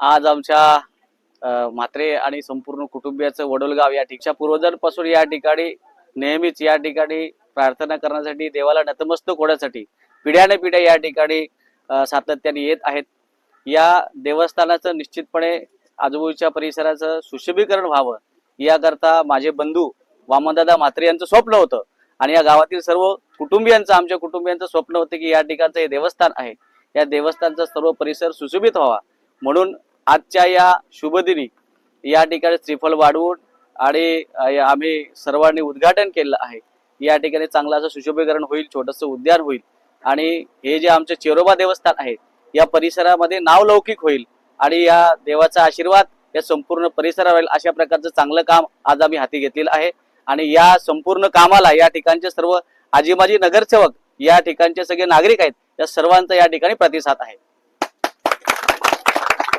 आज आमच्या म्हात्रे आणि संपूर्ण कुटुंबियाचं वडोलगाव या ठिकाणच्या पूर्वजांपासून या ठिकाणी नेहमीच या ठिकाणी प्रार्थना करण्यासाठी देवाला नतमस्तक होण्यासाठी पिढ्याने पिढ्या या ठिकाणी सातत्याने येत आहेत. या देवस्थानाचं निश्चितपणे आजूबाजूच्या परिसराचं सुशोभीकरण व्हावं याकरता माझे बंधू वामनदादा म्हात्रे यांचं स्वप्न होतं. आणि या गावातील सर्व कुटुंबियांचं आमच्या कुटुंबियांचं स्वप्न होतं की या ठिकाणचं हे देवस्थान आहे. या देवस्थानचा सर्व परिसर सुशोभित व्हावा. म्हणून आजच्या या शुभदिनी या ठिकाणी श्रीफल वाढवून आणि आम्ही सर्वांनी उद्घाटन केलं आहे. या ठिकाणी चांगलं असं सुशोभीकरण होईल छोटंसं उद्यान होईल आणि हे जे आमचे चेरोबा देवस्थान आहे या परिसरामध्ये नावलौकिक होईल आणि या देवाचा आशीर्वाद या संपूर्ण परिसरावर राहील अशा प्रकारचं चांगलं काम आज आम्ही हाती घेतलेलं आहे. आणि या संपूर्ण कामाला या ठिकाणचे सर्व आजीमाजी नगरसेवक या ठिकाणचे सगळे नागरिक आहेत या सर्वांचा या ठिकाणी प्रतिसाद आहे.